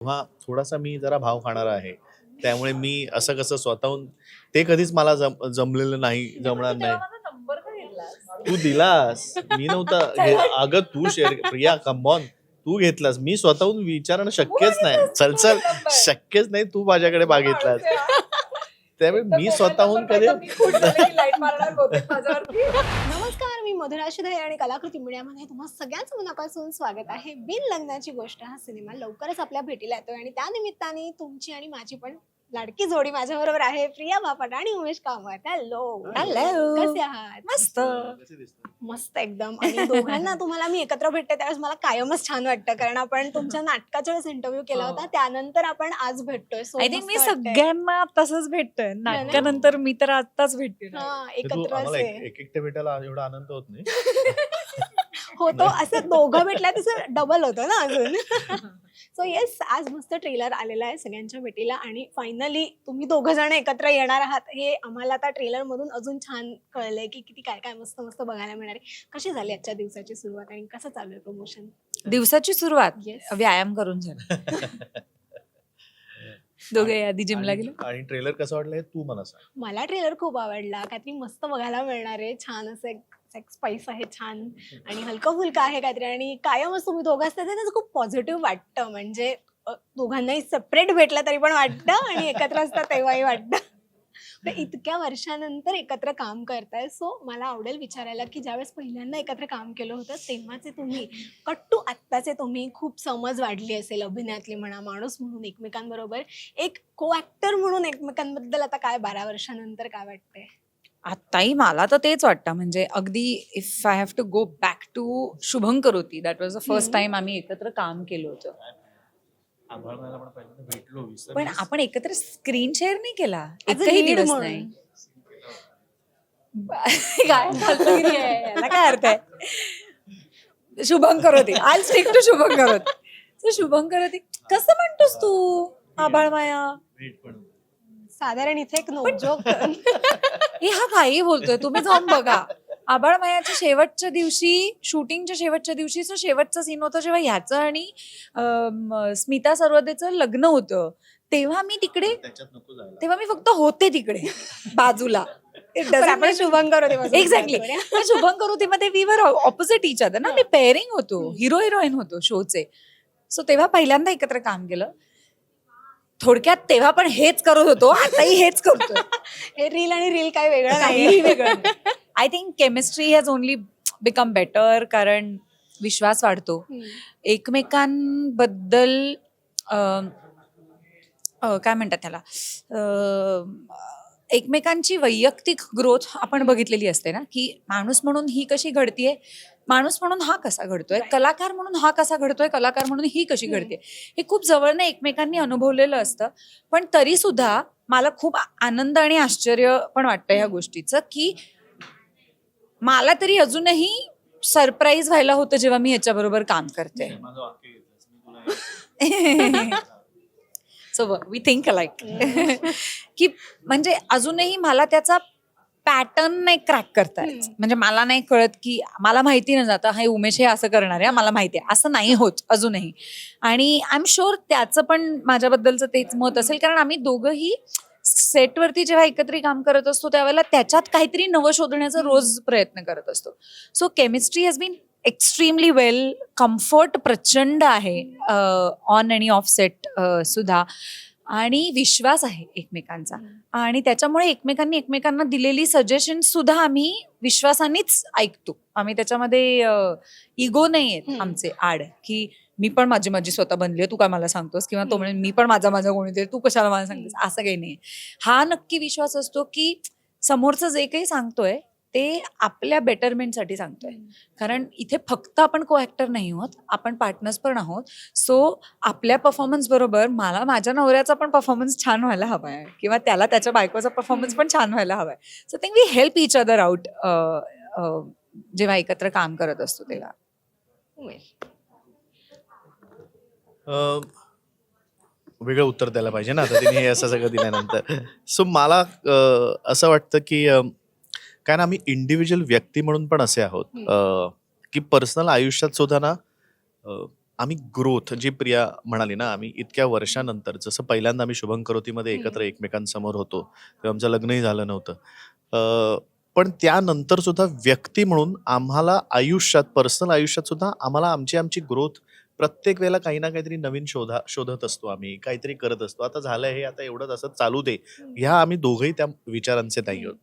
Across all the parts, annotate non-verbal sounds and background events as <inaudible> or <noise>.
तेव्हा थोडासा मी जरा भाव खाणारा आहे. त्यामुळे मी असं कसं स्वतःहून ते कधीच मला जम जमलेलं नाही जमणार नाही. तू दिलास. मी नव्हता. हे- अगं तू शेअर प्रिया कमॉन तू घेतलास. मी स्वतःहून विचारणं शक्यच नाही. चल चल. शक्यच नाही तू माझ्याकडे मागितलास. त्यामुळे मी स्वतःहून कधी <laughs> नमस्कार मी मधुरा शिधळे आणि कलाकृती मीडियामध्ये तुम्हा सगळ्यांचं मनापासून स्वागत आहे. बिन लग्नाची गोष्ट हा सिनेमा लवकरच आपल्या भेटीला येतोय आणि त्या निमित्ताने तुमची आणि माझी पण लाडकी जोडी माझ्या बरोबर आहे. प्रिया बापट आणि उमेश कामत. हॅलो हॅलो कसे आहात? मस्त. मस्त एकदम. आणि दोघांना तुम्हाला मी एकत्र भेटते त्यावेळेस मला कायमच छान वाटतं. कारण आपण तुमच्या नाटकाच्या वेळेस इंटरव्ह्यू केला होता. त्यानंतर आपण आज भेटतोय. आय थिंक मी. सगळ्यांना तसंच भेटतोय. नाटकानंतर मी तर आताच भेटते हा एकत्र भेटायला एवढा आनंद होत नाही. <laughs> होतो असं दोघं भेटल्या तसं डबल होतं ना अजून. <laughs> सो येस आज मस्त ट्रेलर आलेला आहे सगळ्यांच्या भेटीला आणि फायनली तुम्ही दोघं जण एकत्र येणार आहात. हे आम्हाला आता ट्रेलर मधून अजून छान कळलंय की किती काय काय मस्त मस्त बघायला मिळणार आहे. कशी झाली आजच्या दिवसाची सुरुवात आणि कसं चालू आहे प्रमोशन दिवसाची सुरुवात? येस व्यायाम करून झाली. <laughs> दोघे आधी जिमला गेलो. आणि ट्रेलर कसं वाटलं हे तू मला सांग. मला ट्रेलर खूप आवडला. काहीतरी मस्त बघायला मिळणार आहे. छान असं एक सेक्स स्पाइस आहे छान. आणि हलकं फुलकं आहे काहीतरी. आणि कायमच तुम्ही दोघं असता त्याचं खूप पॉझिटिव्ह वाटतं. म्हणजे दोघांनाही सेपरेट भेटलं तरी पण वाटतं आणि एकत्र असतं तेव्हाही वाटतं. इतक्या वर्षानंतर एकत्र काम करताय. सो मला आवडेल विचारायला की ज्यावेळेस पहिल्यांदा एकत्र काम केलं होतं तेव्हाचे तुम्ही कट्टू आत्ताचे तुम्ही खूप समज वाढली असेल अभिनयातली म्हणा माणूस म्हणून एकमेकांबरोबर. एक को ऍक्टर म्हणून एकमेकांबद्दल आता काय बारा वर्षानंतर काय वाटतंय? आताही मला तर तेच वाटतं. म्हणजे अगदी if I have to go back to Shubhankar होती that was the first. Time आम्ही एकत्र काम केलं होतं. पण पहिल्यांदा भेटलो विसरलीस? पण आपण एकत्र स्क्रीन शेअर नाही केला. As a एकही lead दिवस म्हणून. नाही. <laughs> काय फालतूगिरी आहे? याला काय अर्थ आहे? शुभंकर होती आय स्टिक टू शुभंकर होती <laughs> So शुभंकर होती कसं म्हणतोस तू? आभाळ माया. भेट पण. साधारण इथे एक नोजोक <laughs> हे हा काही बोलतोय तुम्ही जाऊन बघा. आबाळ मायाच्या शेवटच्या दिवशी शूटिंगच्या शेवटच्या दिवशीचं शेवटचं सीन होतं जेव्हा ह्याचं आणि स्मिता सर्वदेचं लग्न होतं तेव्हा मी तिकडे त्याच्यात नको जायला. तेव्हा मी फक्त होते तिकडे बाजूला. शुभंकर होते exactly Shubham करुतीमध्ये we were opposite each other ना. मी पेअरिंग होतो. हिरो हिरोईन होतो शोचे सो तेव्हा पहिल्यांदा एकत्र काम केलं. थोडक्यात तेव्हा पण हेच करत होतो आताही हेच करतो <laughs> हे रील आणि रील काय वेगळं काहीही नाही. वेगळं I think chemistry has only become better कारण विश्वास वाढतो. एकमेकांबद्दल काय म्हणतात त्याला? एकमेकांची वैयक्तिक ग्रोथ आपण बघितलेली असते ना की माणूस म्हणून ही कशी घडतीये? माणूस म्हणून हा कसा घडतोय. कलाकार म्हणून हा कसा घडतोय? कलाकार म्हणून ही कशी. घडते? हे खूप जवळनं एकमेकांनी अनुभवलेलं असतं. पण तरी सुद्धा मला खूप आनंद आणि आश्चर्य पण वाटतं ह्या गोष्टीचं की मला तरी अजूनही सरप्राईज व्हायला होतं जेव्हा मी याच्याबरोबर काम करते. सो वी थिंक लाईक की म्हणजे अजूनही मला त्याचा पॅटर्न नाही क्रॅक करता येत. म्हणजे मला नाही कळत की मला माहिती न जातं हे उमेश हे असं करणार आहे मला माहिती आहे. असं नाही होत अजूनही. आणि आय एम शुअर त्याचं पण माझ्याबद्दलचं तेच मत असेल कारण आम्ही दोघंही सेटवरती जेव्हा एकत्री काम करत असतो त्यावेळेला त्याच्यात काहीतरी नवं शोधण्याचा रोज प्रयत्न करत असतो. So chemistry has been extremely well comfort प्रचंड आहे ऑन आणि ऑफ सेट सुद्धा. आणि विश्वास आहे एकमेकांचा. आणि त्याच्यामुळे एकमेकांनी एकमेकांना दिलेली सजेशन सुद्धा आम्ही विश्वासानेच ऐकतो. आम्ही त्याच्यामध्ये इगो नाही आहेत. आमचे आड की मी पण माझी माझी स्वतः बनली तू काय मला सांगतोस? किंवा तो म्हणे मी पण माझा माझा कोणी तू कशाला मला सांगतेस? असं काही नाही हा नक्की विश्वास असतो की समोरचं जे काही सांगतोय ते आपल्या बेटरमेंटसाठी सांगतोय. कारण इथे फक्त आपण को ॲक्टर नाही आहोत आपण पार्टनर्स पण आहोत. सो आपल्या परफॉर्मन्स बरोबर मला माझ्या नवऱ्याचा पण परफॉर्मन्स छान व्हायला हवा आहे किंवा त्याला त्याच्या बायकोचा परफॉर्मन्स पण छान व्हायला हवा आहे so think we help each other out जेव्हा एकत्र काम करत असतो तेव्हा. अं, वेगळं उत्तर द्यायला पाहिजे ना? आता तिने हे असं सगळं दिल्यानंतर. सो मला असं वाटतं की कारण आम्ही इंडिव्हिज्युअल व्यक्ती म्हणून पण असे आहोत. की पर्सनल आयुष्यात सुद्धा ना आम्ही ग्रोथ जी प्रिया म्हणाली ना आम्ही इतक्या वर्षानंतर जसं पहिल्यांदा आम्ही शुभम करोतीमध्ये हम्म. एकत्र एकमेकांसमोर होतो तेव्हा आमचं लग्नही झालं नव्हतं. पण त्यानंतर सुद्धा व्यक्ती म्हणून आम्हाला आयुष्यात पर्सनल आयुष्यात सुद्धा आम्हाला आमची आमची ग्रोथ प्रत्येक वेळेला काही ना काहीतरी नवीन शोधा शोधत असतो आम्ही काहीतरी करत असतो. आता झालं हे आता एवढंच असं चालू दे. ह्या आम्ही दोघंही त्या विचारांचे नाही आहोत.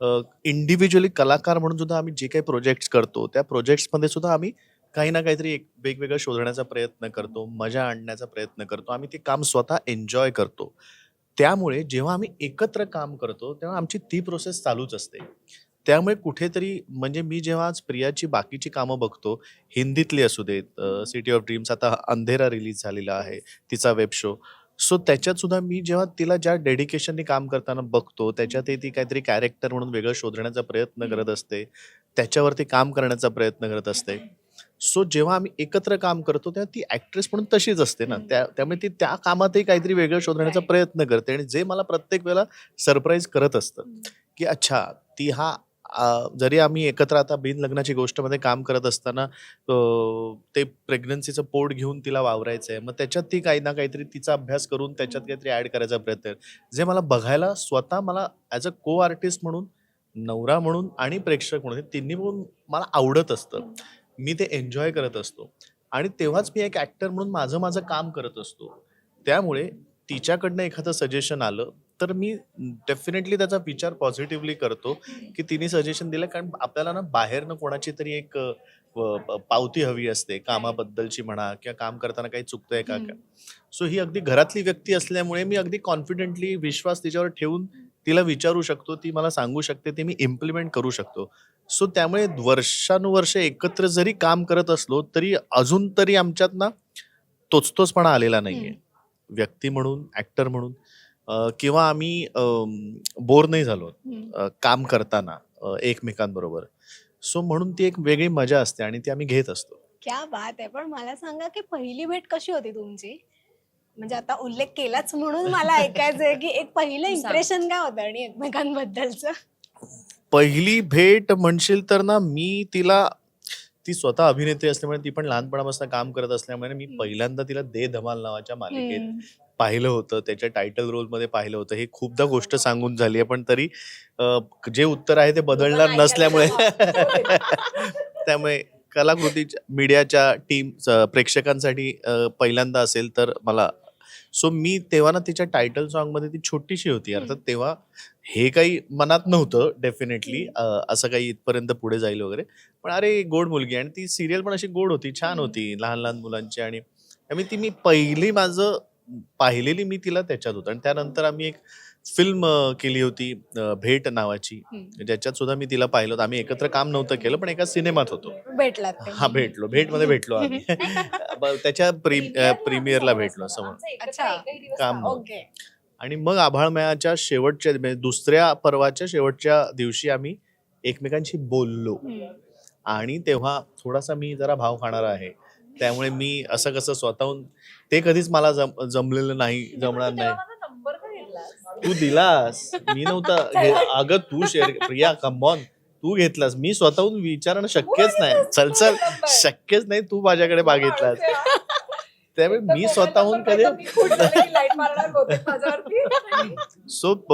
इंडिव्हिज्युअली कलाकार म्हणून सुद्धा आम्ही जे काही प्रोजेक्ट्स करतो त्या प्रोजेक्ट्समध्ये सुद्धा आम्ही काही ना काहीतरी एक वेगवेगळं शोधण्याचा प्रयत्न करतो मजा आणण्याचा प्रयत्न करतो आम्ही ते काम स्वतः एन्जॉय करतो. त्यामुळे जेव्हा आम्ही एकत्र काम करतो तेव्हा आमची ती प्रोसेस चालूच असते. त्यामुळे कुठेतरी म्हणजे मी जेव्हा आज प्रियाची बाकीची कामं बघतो हिंदीतली असू देत सिटी ऑफ ड्रीम्स आता अंधेरा रिलीज झालेला आहे तिचा वेब शो सो त्याच्यात सुद्धा मी जेव्हा तिला ज्या डेडिकेशननी काम करताना बघतो त्याच्यातही ती काहीतरी कॅरेक्टर म्हणून वेगळं शोधण्याचा प्रयत्न करत असते. त्याच्यावरती काम करण्याचा प्रयत्न करत असते. सो जेव्हा आम्ही एकत्र काम करतो तेव्हा ती ऍक्ट्रेस म्हणून तशीच असते ना. त्या त्यामुळे ती त्या कामातही काहीतरी वेगळं शोधण्याचा. प्रयत्न करते आणि जे मला प्रत्येक वेळेला सरप्राईज करत असतं की अच्छा ती हा जरी आम्ही एकत्र आता बिन लग्नाची गोष्टमध्ये काम करत असताना ते प्रेग्नन्सीचं पोट घेऊन तिला वावरायचं आहे मग त्याच्यात ती काही ना काहीतरी तिचा अभ्यास करून त्याच्यात काहीतरी ऍड करायचा प्रयत्न आहे. जे मला बघायला स्वतः मला ॲज अ को आर्टिस्ट म्हणून नवरा म्हणून आणि प्रेक्षक म्हणून तिन्ही म्हणून मला आवडत असतं. मी ते एन्जॉय करत असतो. आणि तेव्हाच मी एक ऍक्टर म्हणून माझं माझं काम करत असतो. त्यामुळे तिच्याकडनं एखादं सजेशन आलं तर मी डेफिनेटली त्याचा विचार पॉझिटिव्हली करतो की तिने सजेशन दिलं. कारण आपल्याला ना बाहेरनं कोणाची तरी एक पावती हवी असते. कामाबद्दलची म्हणा किंवा काम करताना काही चुकतंय का. सो ही अगदी घरातली व्यक्ती असल्यामुळे मी अगदी कॉन्फिडेंटली विश्वास तिच्यावर ठेवून तिला विचारू शकतो. ती मला सांगू शकते. ते मी इम्प्लिमेंट करू शकतो. सो त्यामुळे वर्षानुवर्ष एकत्र जरी काम करत असलो तरी अजून तरी आमच्यात ना तोचतोचपणा आलेला नाहीये. व्यक्ती म्हणून ऍक्टर म्हणून. किंवा आम्ही बोर नाही झालो काम करताना एकमेकांबरोबर सो म्हणून ती एक वेगळी मजा असते आणि ती आम्ही घेत असतो क्या बात आहे पण मला सांगा की पहिली भेट कशी होती तुमची म्हणजे आता उल्लेख केलाच म्हणून मला ऐकायचंय की एक पहिलं. इम्प्रेशन काय होतं आणि एकमेकांबद्दलचं पहिली भेट म्हणशील तर ना मी तिला ती स्वतः अभिनेत्री असल्यामुळे ती पण लहानपणापासून काम करत असल्यामुळे मी. पहिल्यांदा तिला दे धमाल नावाच्या मालिकेत. पाहिलं होतं त्याच्या टायटल रोलमध्ये पाहिलं होतं. हे खूपदा गोष्ट सांगून झाली आहे पण तरी अ, जे उत्तर आहे ते बदलणार नसल्यामुळे <laughs> त्यामुळे कलाकृतीच्या मीडियाच्या टीम प्रेक्षकांसाठी अ, पहिल्यांदा असेल तर मला सो मी तेव्हा ना तिच्या टायटल सॉन्गमध्ये ती छोटीशी होती. अर्थात तेव्हा हे काही मनात नव्हतं डेफिनेटली असं काही इथपर्यंत पुढे जाईल वगैरे. पण अरे गोड मुलगी आणि ती सिरियल पण अशी गोड होती छान. होती लहान लहान मुलांची आणि त्यामुळे ती मी पहिली माझं पाहिलेली मी तिला त्याच्यात होतं. आणि त्यानंतर आम्ही एक फिल्म केली होती भेट नावाची. ज्याच्यात सुद्धा मी तिला पाहिलं होतं. आम्ही एकत्र काम नव्हतं केलं पण एका सिनेमात होतो. भेटलात ते. हा भेटलो. भेटमध्ये भेटलो आम्ही. <laughs> त्याच्या प्रीमियरला भेटलो असं काम नव्हतं. आणि मग आभाळमयाच्या शेवटच्या म्हणजे दुसऱ्या पर्वाच्या शेवटच्या दिवशी आम्ही एकमेकांशी बोललो. आणि तेव्हा थोडासा मी जरा भाव खाणारा आहे. त्यामुळे मी असं कसं स्वतःहून ते कधीच मला जम जमलेलं नाही जमणार नाही? तू दिलास. मी नव्हता. घे- अगं तू शेअर प्रिया कमॉन तू घेतलास. मी स्वतःहून विचारणं शक्यच नाही. चल चल. शक्यच नाही तू माझ्याकडे मागितलास. त्यामुळे मी स्वतःहून कधी मारणार बहुतेक माझ्यावरती. सो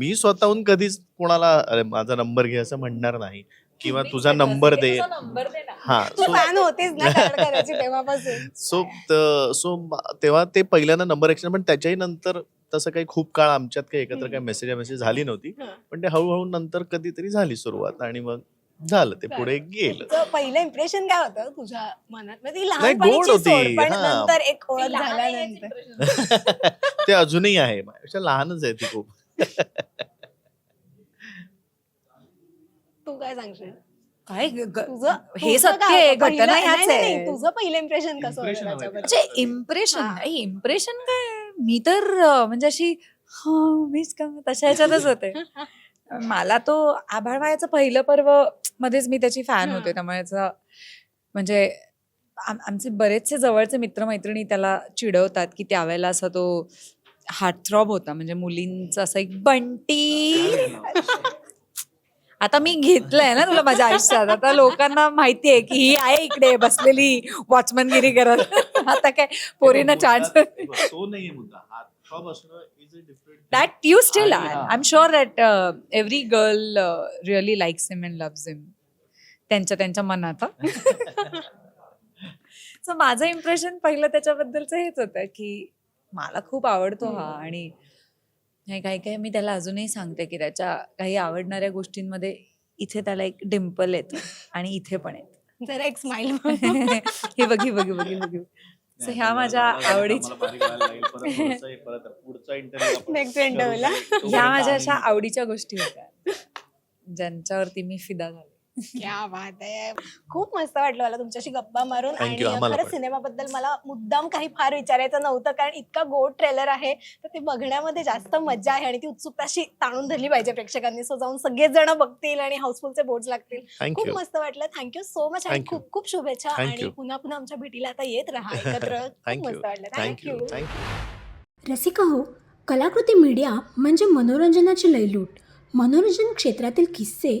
मी स्वतःहून कधीच कोणाला अरे माझा नंबर घे असं म्हणणार नाही. किंवा तुझा. नंबर दे तुझा नंबर दे ना. हा तू सो फॅन होतीस ना <laughs> कारण करायची तेव्हापासून सो त- सो म- तेव्हा ते पहिल्यांदा नंबर एक्सचेंज पण त्याच्याही नंतर तसं काही खूप काळ आमच्यात काही एकत्र काही मेसेज मेसेज झाली नव्हती हं. पण ते हळूहळू नंतर कधीतरी झाली सुरुवात आणि मग झालं ते पुढे गेलं तुझं पहिलं इम्प्रेशन काय होतं तुझ्या मनात म्हणजे ती नाही, लहानपणीची गोड होती. सोड, पण हा. नंतर एक ती ओळख लहान आहे याची झाल्यानंतर impression. <laughs> ते अजूनही आहे माझ्यापेक्षा लहानच आहे ती खूप तू काय सांगशील काय ग- ग- तुझं हे तुझं सत्य काय आहे, होतं? पहिलं- घटना ह्याच नाही, नाही, आहे. तुझं पहिलं इम्प्रेशन कसं होतं Impression हवंय त्याच्याबद्दल? म्हणजे इम्प्रेशन हा. नाही इम्प्रेशन काय मी तर अं, म्हणजे अशी हा मीच का तशा ह्याच्यातच होते <laughs> मला तो आभाळमायाचं पहिलं पर्व मध्येच मी त्याची फॅन हा. होते त्यामुळे याचा- म्हणजे आम- आमचे बरेचसे जवळचे मित्रमैत्रिणी त्याला चिडवतात की त्यावेळेला असा तो हार्टथ्रॉब होता म्हणजे मुलींचा असं एक बंटी आता मी घेतलंय ना तुला माझ्या आयुष्यात. आता लोकांना माहितीये की ही आहे इकडे बसलेली वॉचमनगिरी करत. आता काय पोरीना चान्स मुद्दा- तो नाहीये मुद्दा. हात असणं is a different that you still I हा. Am sure that every girl really likes him and loves him त्यांच्या त्यांच्या मनात सो माझं इम्प्रेशन पहिलं त्याच्याबद्दलचं हेच होतं की मला खूप आवडतो हा आणि हे काही काही मी त्याला अजूनही सांगते की त्याच्या काही आवडणाऱ्या गोष्टींमध्ये इथे त्याला एक डिम्पल येतं आणि इथे पण येत. जरा एक स्माइल <laughs> हे बघी बघी बघी बघी. ह्या माझ्या आवडीच्या ला. ह्या माझ्या अशा आवडीच्या गोष्टी होत्या. ज्यांच्यावरती मी फिदा झाले. क्या <laughs> बात आहे. खूप मस्त वाटलं मला तुमच्याशी गप्पा मारून Thank आणि you, आम्हाला खरंच पण. सिनेमाबद्दल मला मुद्दाम काही फार विचारायचं नव्हतं कारण इतका गोड ट्रेलर आहे तर ते बघण्यामध्ये जास्त मजा आहे आणि ती उत्सुकता अशी ताणून धरली पाहिजे प्रेक्षकांनी. सो जाऊन सगळेच जण बघतील आणि हाऊसफुलचे बोर्ड लागतील. खूप थँक्यू मस्त वाटलं. थँक्यू सो मच आणि Thank you. खूप खूप शुभेच्छा Thank आणि you. पुन्हा पुन्हा आमच्या भेटीला आता येत राहा <laughs> एकत्र. खूप थँक्यू मस्त वाटलं. थँक्यू थँक्यू थँक्यू रसिका हो कलाकृती मीडिया म्हणजे मनोरंजनाची लयलूट. मनोरंजन क्षेत्रातील किस्से